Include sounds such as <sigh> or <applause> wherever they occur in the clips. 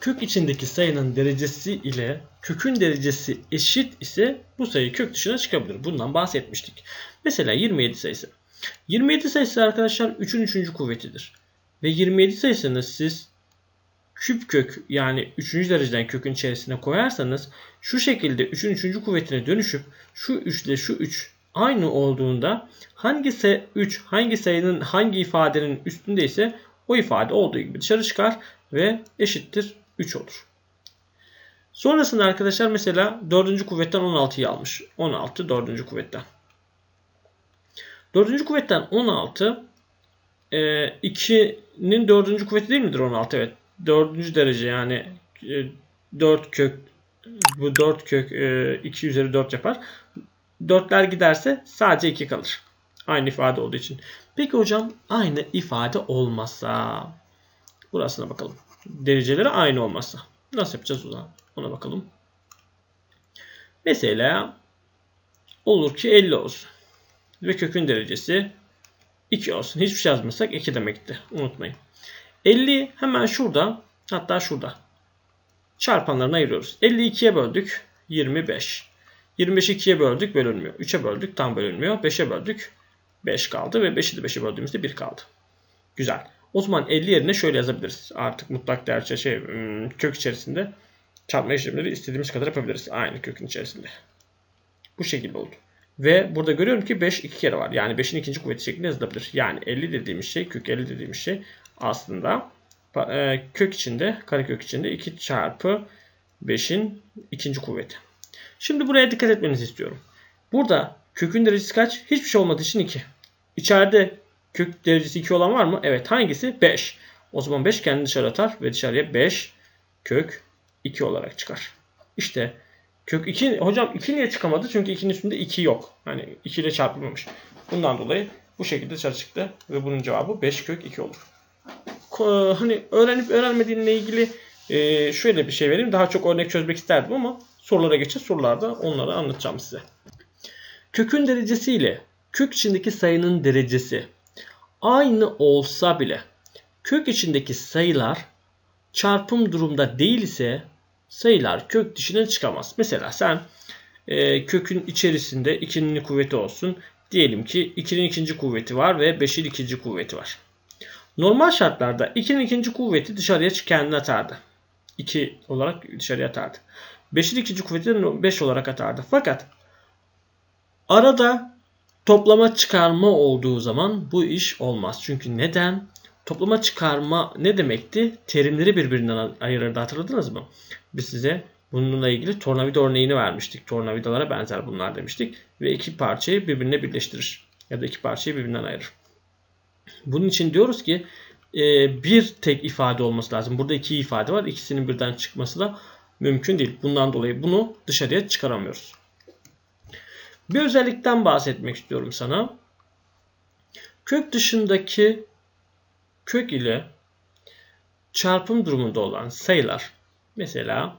kök içindeki sayının derecesi ile kökün derecesi eşit ise bu sayı kök dışına çıkabilir. Bundan bahsetmiştik. Mesela 27 sayısı. 27 sayısı arkadaşlar 3'ün 3. kuvvetidir. Ve 27 sayısını siz küp kök yani 3. dereceden kökün içerisine koyarsanız şu şekilde 3'ün 3. kuvvetine dönüşüp şu 3 ile şu 3 aynı olduğunda hangi sayı 3 hangi sayının hangi ifadenin üstündeyse o ifade olduğu gibi dışarı çıkar ve eşittir 3 olur. Sonrasında arkadaşlar mesela 4. kuvvetten 16'yı almış. 16 4. kuvvetten. 4. kuvvetten 16 2'nin 4. kuvveti değil midir 16? Evet. 4. derece yani 4 e, kök bu 4 kök 2 e, üzeri 4 yapar. 4'ler giderse sadece 2 kalır. Aynı ifade olduğu için. Peki hocam aynı ifade olmazsa burasına bakalım. Dereceleri aynı olmazsa nasıl yapacağız o zaman? Ona bakalım. Mesela olur ki 50 olsun. Ve kökün derecesi 2 olsun. Hiçbir şey yazmasak 2 demekti. Unutmayın. 50 hemen şurada hatta şurada çarpanlarına ayırıyoruz. 52'ye böldük 25. 25'i 2'ye böldük bölünmüyor. 3'e böldük tam bölünmüyor. 5'e böldük 5 kaldı ve 5'i de 5'e böldüğümüzde 1 kaldı. Güzel. O zaman 50 yerine şöyle yazabiliriz. Artık mutlak değer şey, hmm, kök içerisinde çarpma işlemleri istediğimiz kadar yapabiliriz. Aynı kökün içerisinde. Bu şekilde oldu. Ve burada görüyorum ki 5 iki kere var. Yani 5'in ikinci kuvveti şeklinde yazılabilir. Yani 50 dediğimiz şey, kök 50 dediğimiz şey aslında e, kök içinde, karekök içinde 2 çarpı 5'in ikinci kuvveti. Şimdi buraya dikkat etmenizi istiyorum. Burada kökün derecesi kaç? Hiçbir şey olmadığı için 2. İçeride kök derecesi 2 olan var mı? Evet. Hangisi? 5. O zaman 5 kendini dışarı atar ve dışarıya 5 kök 2 olarak çıkar. İşte kök 2 hocam 2 niye çıkamadı? Çünkü 2'nin üstünde 2 yok. Hani 2 ile çarpılmamış. Bundan dolayı bu şekilde dışarı çıktı ve bunun cevabı 5 kök 2 olur. Hani öğrenip öğrenmediğinle ilgili e, şöyle bir şey vereyim. Daha çok örnek çözmek isterdim ama sorulara geçeceğiz. Sorularda onları anlatacağım size. Kökün derecesi ile kök içindeki sayının derecesi aynı olsa bile kök içindeki sayılar çarpım durumda değilse sayılar kök dışına çıkamaz. Mesela sen e, kökün içerisinde 2'nin kuvveti olsun. Diyelim ki 2'nin ikinci kuvveti var ve 5'in ikinci kuvveti var. Normal şartlarda 2'nin ikinci kuvveti dışarıya kendini atardı. 2 olarak dışarıya atardı. 5'in ikinci kuvveti 5 olarak atardı. Fakat arada toplama çıkarma olduğu zaman bu iş olmaz. Çünkü neden? Toplama çıkarma ne demekti? Terimleri birbirinden ayırırdı hatırladınız mı? Biz size bununla ilgili tornavida örneğini vermiştik. Tornavidalara benzer bunlar demiştik. Ve iki parçayı birbirine birleştirir. Ya da iki parçayı birbirinden ayırır. Bunun için diyoruz ki e, bir tek ifade olması lazım. Burada iki ifade var. İkisinin birden çıkması da mümkün değil. Bundan dolayı bunu dışarıya çıkaramıyoruz. Bir özellikten bahsetmek istiyorum sana. Kök dışındaki kök ile çarpım durumunda olan sayılar mesela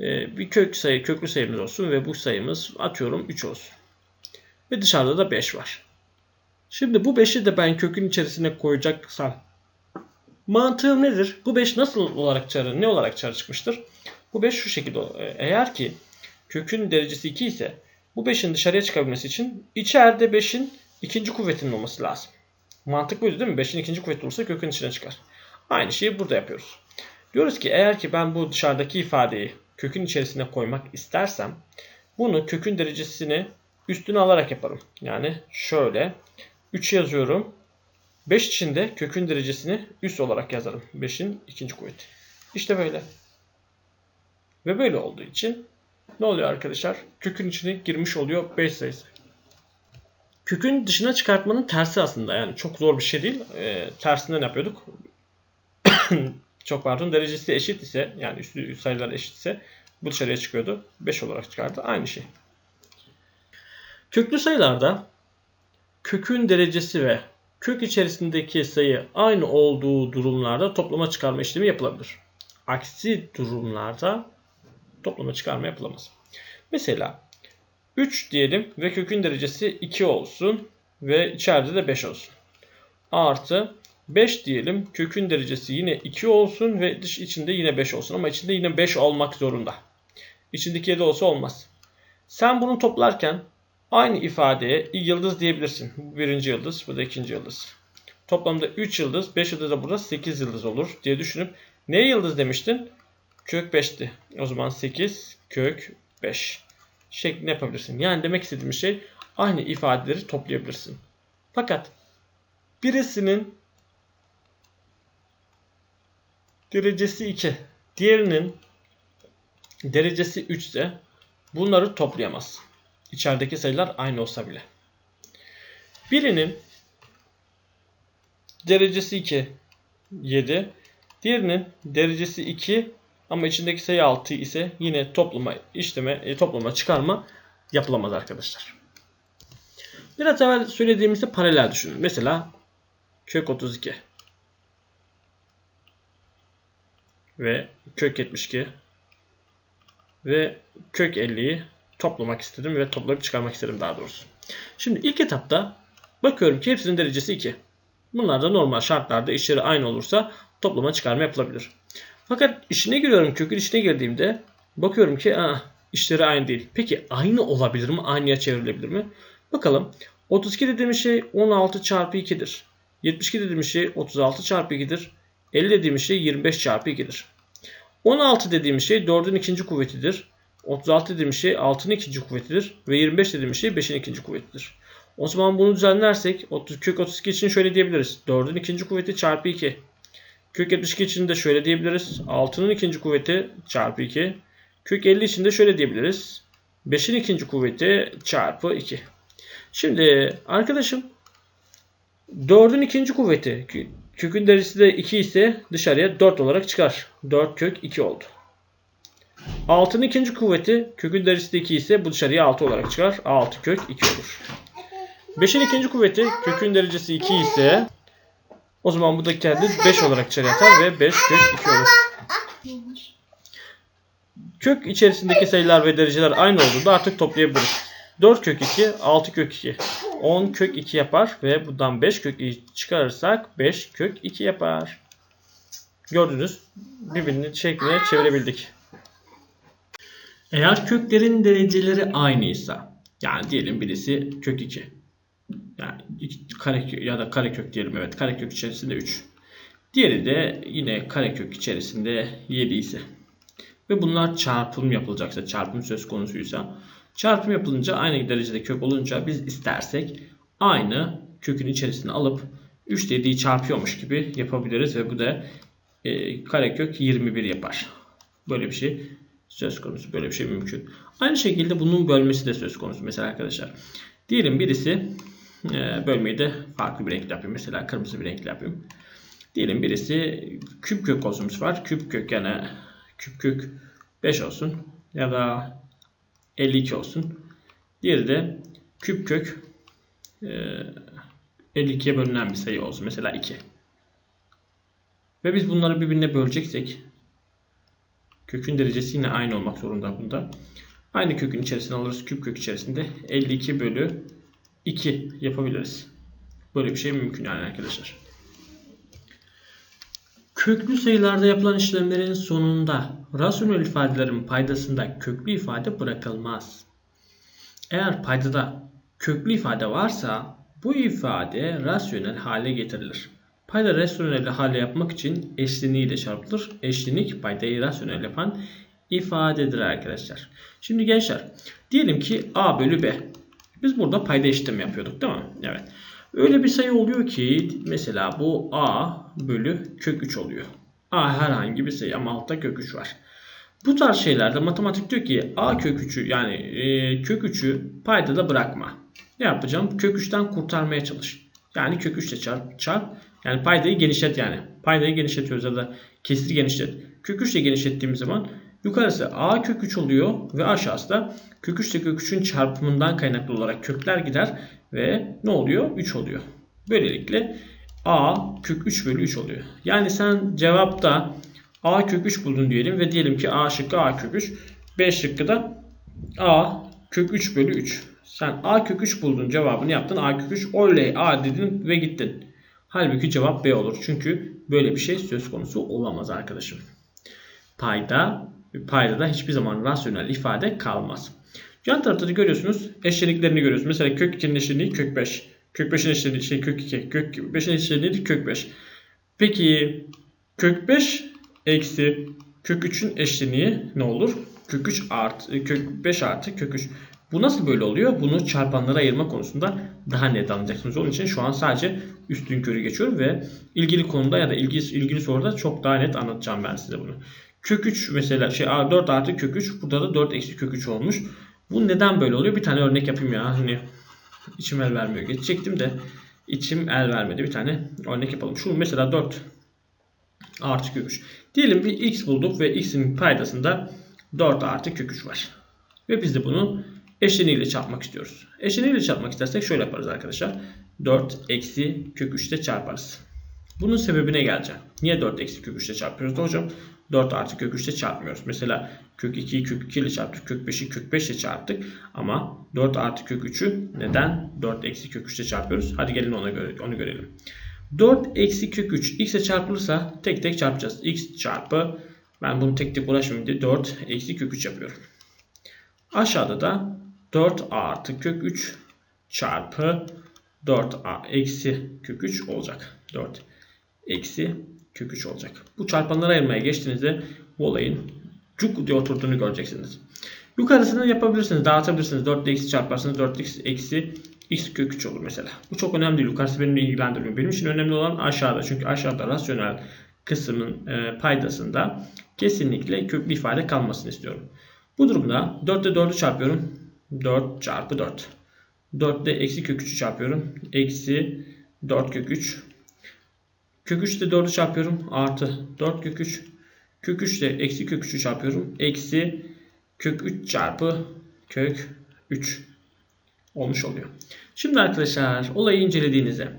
e, bir kök sayı köklü sayımız olsun ve bu sayımız atıyorum 3 olsun. Ve dışarıda da 5 var. Şimdi bu 5'i de ben kökün içerisine koyacaksam mantığım nedir? Bu 5 nasıl olarak çarı, ne olarak çarı çıkmıştır? Bu 5 şu şekilde e, eğer ki kökün derecesi 2 ise bu 5'in dışarıya çıkabilmesi için içeride 5'in ikinci kuvvetinin olması lazım. Mantık buydu değil mi? 5'in ikinci kuvveti olursa kökün içine çıkar. Aynı şeyi burada yapıyoruz. Diyoruz ki eğer ki ben bu dışarıdaki ifadeyi kökün içerisine koymak istersem bunu kökün derecesini üstüne alarak yaparım. Yani şöyle 3 yazıyorum. 5 içinde kökün derecesini üst olarak yazarım. 5'in ikinci kuvveti. İşte böyle. Ve böyle olduğu için ne oluyor arkadaşlar? Kökün içine girmiş oluyor 5 sayısı. Kökün dışına çıkartmanın tersi aslında. Yani çok zor bir şey değil. E, tersinden yapıyorduk. <coughs> çok pardon. Derecesi eşit ise yani üstü sayılar eşit ise bu dışarıya çıkıyordu. 5 olarak çıkardı. Aynı şey. Köklü sayılarda kökün derecesi ve kök içerisindeki sayı aynı olduğu durumlarda toplama çıkarma işlemi yapılabilir. Aksi durumlarda toplama çıkarma yapılamaz. Mesela 3 diyelim ve kökün derecesi 2 olsun ve içeride de 5 olsun. Artı 5 diyelim. Kökün derecesi yine 2 olsun ve dış içinde yine 5 olsun. Ama içinde yine 5 olmak zorunda. İçindeki 7 olsa olmaz. Sen bunu toplarken aynı ifadeye yıldız diyebilirsin. Bu birinci yıldız, bu da ikinci yıldız. Toplamda 3 yıldız, 5 yıldız da burada 8 yıldız olur diye düşünüp neye yıldız demiştin? Kök 5'ti. O zaman 8 kök 5 şeklinde yapabilirsin. Yani demek istediğim şey aynı ifadeleri toplayabilirsin. Fakat birisinin derecesi 2, diğerinin derecesi 3 ise bunları toplayamaz. İçerideki sayılar aynı olsa bile. Birinin derecesi 2 7, diğerinin derecesi 2 ama içindeki sayı 6 ise yine toplama işleme e, toplama çıkarma yapılamaz arkadaşlar. Biraz evvel söylediğimizde paralel düşünün. Mesela kök 32 ve kök 72 ve kök 50'yi toplamak istedim ve toplayıp çıkarmak istedim daha doğrusu. Şimdi ilk etapta bakıyorum ki hepsinin derecesi 2. Bunlar da normal şartlarda işleri aynı olursa toplama çıkarma yapılabilir. Fakat işine giriyorum kökün içine girdiğimde bakıyorum ki aa, işleri aynı değil. Peki aynı olabilir mi? Aynıya çevrilebilir mi? Bakalım. 32 dediğimiz şey 16 çarpı 2'dir. 72 dediğimiz şey 36 çarpı 2'dir. 50 dediğimiz şey 25 çarpı 2'dir. 16 dediğimiz şey 4'ün ikinci kuvvetidir. 36 dediğimiz şey 6'nın ikinci kuvvetidir. Ve 25 dediğimiz şey 5'in ikinci kuvvetidir. O zaman bunu düzenlersek kök 32 için şöyle diyebiliriz. 4'ün ikinci kuvveti çarpı 2. Kök 72 için de şöyle diyebiliriz. 6'nın ikinci kuvveti çarpı 2. Kök 50 için de şöyle diyebiliriz. 5'in ikinci kuvveti çarpı 2. Şimdi arkadaşım 4'ün ikinci kuvveti kökün derecesi de 2 ise dışarıya 4 olarak çıkar. 4 kök 2 oldu. 6'nın ikinci kuvveti kökün derecesi de 2 ise bu dışarıya 6 olarak çıkar. 6 kök 2 olur. 5'in ikinci kuvveti kökün derecesi 2 ise o zaman bu da kendi 5 olarak içeri atar ve 5 kök 2 olur. Kök içerisindeki sayılar ve dereceler aynı olduğunda artık toplayabiliriz. 4 kök 2, 6 kök 2. 10 kök 2 yapar ve buradan 5 kök 2 çıkarırsak 5 kök 2 yapar. Gördünüz birbirini şekline çevirebildik. Eğer köklerin dereceleri aynıysa yani diyelim birisi kök 2 yani karekök ya da karekök diyelim evet karekök içerisinde 3. Diğeri de yine karekök içerisinde 7 ise ve bunlar çarpım yapılacaksa çarpım söz konusuysa çarpım yapılınca aynı derecede kök olunca biz istersek aynı kökün içerisine alıp 3 dediği çarpıyormuş gibi yapabiliriz ve bu da e, karekök 21 yapar. Böyle bir şey söz konusu. Böyle bir şey mümkün. Aynı şekilde bunun bölmesi de söz konusu. Mesela arkadaşlar diyelim birisi e, bölmeyi de farklı bir renkle yapayım. Mesela kırmızı bir renkle yapayım. Diyelim birisi küp kök olsun var. Küp kök yani küp kök 5 olsun ya da 52 olsun. Diğeri de küp kök e, 52'ye bölünen bir sayı olsun. Mesela 2. Ve biz bunları birbirine böleceksek kökün derecesi yine aynı olmak zorunda bunda. Aynı kökün içerisine alırız. Küp kök içerisinde 52 bölü 2 yapabiliriz. Böyle bir şey mümkün yani arkadaşlar. Köklü sayılarda yapılan işlemlerin sonunda rasyonel ifadelerin paydasında köklü ifade bırakılmaz. Eğer paydada köklü ifade varsa bu ifade rasyonel hale getirilir. Payda rasyonel hale yapmak için eşleniği ile çarpılır. Eşlenik paydayı rasyonel yapan ifadedir arkadaşlar. Şimdi gençler diyelim ki a bölü b. Biz burada payda işlemi yapıyorduk değil mi? Evet. Öyle bir sayı oluyor ki mesela bu a bölü kök 3 oluyor. a herhangi bir sayı ama altta kök 3 var. Bu tarz şeylerde matematik diyor ki a kök 3'ü yani e, kök 3'ü paydada bırakma. Ne yapacağım? Kök 3'ten kurtarmaya çalış. Yani kök 3 ile çarp, çarp. Yani paydayı genişlet yani. Paydayı genişletiyoruz ya da kesiri genişlet. Kök 3 ile genişlettiğimiz zaman yukarısı a kök 3 oluyor ve aşağısı da kök 3 ile kök 3'ün çarpımından kaynaklı olarak kökler gider ve ne oluyor? 3 oluyor. Böylelikle a kök 3 bölü 3 oluyor. Yani sen cevapta a kök 3 buldun diyelim ve diyelim ki a şıkkı a kök 3. B şıkkı da a kök 3 bölü 3. Sen a kök 3 buldun cevabını yaptın. a kök 3 oley a dedin ve gittin. Halbuki cevap B olur. Çünkü böyle bir şey söz konusu olamaz arkadaşım. Payda, payda da hiçbir zaman rasyonel ifade kalmaz. Yan tarafta da görüyorsunuz eşleniklerini görüyorsunuz. Mesela kök 2'nin eşleniği kök 5. Kök 5'in eşleniği şey kök 2. Kök 5'in eşleniği kök 5. Peki kök 5 eksi kök 3'ün eşleniği ne olur? Kök 3 artı kök 5 artı kök 3. Bu nasıl böyle oluyor? Bunu çarpanlara ayırma konusunda daha net anlayacaksınız. Onun için şu an sadece üstün körü geçiyorum ve ilgili konuda ya da ilgili, ilgili soruda çok daha net anlatacağım ben size bunu. Kök 3 mesela şey 4 artı kök 3 burada da 4 eksi kök 3 olmuş. Bu neden böyle oluyor? Bir tane örnek yapayım ya. Hani içim el vermiyor. Geçecektim de içim el vermedi. Bir tane örnek yapalım. Şu mesela 4 artı kök 3. Diyelim bir x bulduk ve x'in paydasında 4 artı kök 3 var. Ve biz de bunu eşleniğiyle çarpmak istiyoruz. Eşleniğiyle çarpmak istersek şöyle yaparız arkadaşlar. 4 eksi kök 3 ile çarparız. Bunun sebebine geleceğim. Niye 4 eksi kök 3 ile çarpıyoruz da hocam? 4 artı kök 3 ile çarpmıyoruz. Mesela kök 2'yi kök 2 ile çarptık. Kök 5'i kök 5 ile çarptık. Ama 4 artı kök 3'ü neden 4 eksi kök 3 ile çarpıyoruz? Hadi gelin ona göre, onu görelim. 4 eksi kök 3 x ile çarpılırsa tek tek çarpacağız. x çarpı ben bunu tek tek uğraşmayayım diye 4 eksi kök 3 yapıyorum. Aşağıda da 4 artı kök 3 çarpı 4 a eksi kök 3 olacak. 4 eksi kök 3 olacak. Bu çarpanları ayırmaya geçtiğinizde bu olayın cuk diye oturduğunu göreceksiniz. Yukarısını yapabilirsiniz, dağıtabilirsiniz. 4 ile x çarparsınız 4 x eksi x kök 3 olur mesela. Bu çok önemli değil. Yukarısı beni ilgilendirmiyor. Benim için önemli olan aşağıda. Çünkü aşağıda rasyonel kısmın e, paydasında kesinlikle köklü ifade kalmasını istiyorum. Bu durumda 4 ile 4'ü çarpıyorum. 4 çarpı 4. 4 ile eksi kök 3'ü çarpıyorum. Eksi 4 kök 3. Kök 3 ile 4'ü çarpıyorum. Artı 4 kök 3. Kök 3 ile eksi kök 3'ü çarpıyorum. Eksi kök 3 çarpı kök 3 olmuş oluyor. Şimdi arkadaşlar olayı incelediğinizde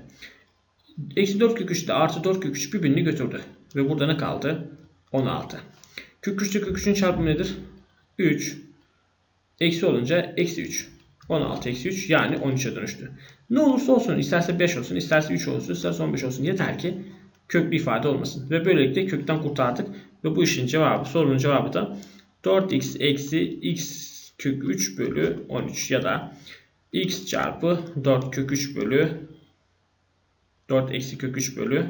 eksi 4 kök 3 ile artı 4 kök 3 birbirini götürdü. Ve burada ne kaldı? 16. Kök 3 ile kök 3'ün çarpımı nedir? 3. Eksi olunca eksi 3. 16 eksi 3 yani 13'e dönüştü. Ne olursa olsun isterse 5 olsun isterse 3 olsun isterse 15 olsun yeter ki köklü ifade olmasın. Ve böylelikle kökten kurtardık. Ve bu işin cevabı sorunun cevabı da 4x eksi x kök 3 bölü 13 ya da x çarpı 4 kök 3 bölü 4 eksi kök 3 bölü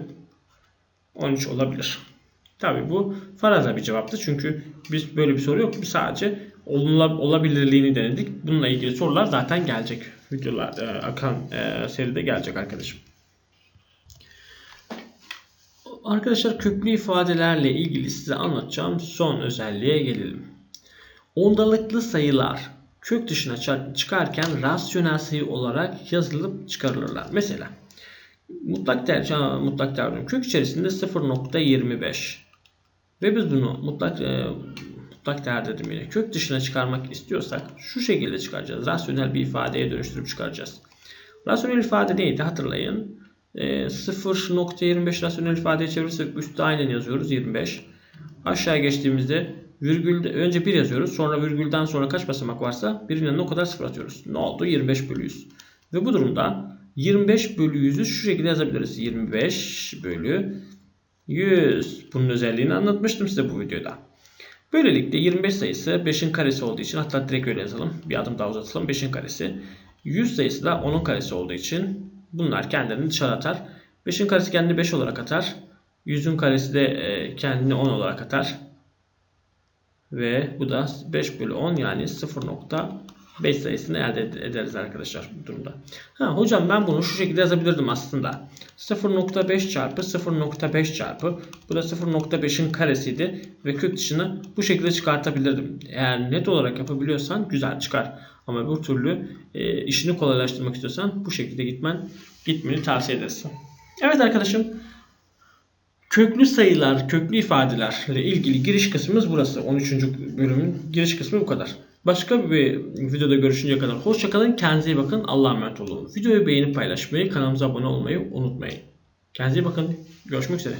13 olabilir. Tabi bu faraza bir cevaptı. Çünkü biz böyle bir soru yok. Biz sadece olabilirliğini denedik. Bununla ilgili sorular zaten gelecek. Videolar e, akan e, seride gelecek arkadaşım. Arkadaşlar köklü ifadelerle ilgili size anlatacağım son özelliğe gelelim. Ondalıklı sayılar kök dışına çıkarken rasyonel sayı olarak yazılıp çıkarılırlar. Mesela mutlak değer, mutlak değer kök içerisinde 0.25 ve biz bunu mutlak e, mutlak değer dedim yine. Kök dışına çıkarmak istiyorsak şu şekilde çıkaracağız. Rasyonel bir ifadeye dönüştürüp çıkaracağız. Rasyonel ifade neydi hatırlayın. E, 0.25 rasyonel ifadeye çevirirsek üstte aynen yazıyoruz 25. Aşağı geçtiğimizde virgül önce 1 yazıyoruz. Sonra virgülden sonra kaç basamak varsa birinin yanına o kadar sıfır atıyoruz. Ne oldu? 25 bölü 100. Ve bu durumda 25 bölü 100'ü şu şekilde yazabiliriz. 25 bölü 100. Bunun özelliğini anlatmıştım size bu videoda. Böylelikle 25 sayısı 5'in karesi olduğu için hatta direkt öyle yazalım. Bir adım daha uzatalım. 5'in karesi. 100 sayısı da 10'un karesi olduğu için bunlar kendilerini dışarı atar. 5'in karesi kendini 5 olarak atar. 100'ün karesi de e, kendini 10 olarak atar. Ve bu da 5 bölü 10 yani 0.5 sayısını elde ederiz arkadaşlar bu durumda. Ha, hocam ben bunu şu şekilde yazabilirdim aslında. 0.5 çarpı 0.5 çarpı bu da 0.5'in karesiydi ve kök dışını bu şekilde çıkartabilirdim. Eğer net olarak yapabiliyorsan güzel çıkar. Ama bu türlü e, işini kolaylaştırmak istiyorsan bu şekilde gitmen gitmeni tavsiye ederiz. Evet arkadaşım köklü sayılar, köklü ifadelerle ilgili giriş kısmımız burası. 13. bölümün giriş kısmı bu kadar. Başka bir videoda görüşünceye kadar hoşçakalın. Kendinize iyi bakın. Allah'a emanet olun. Videoyu beğenip paylaşmayı, kanalımıza abone olmayı unutmayın. Kendinize iyi bakın. Görüşmek üzere.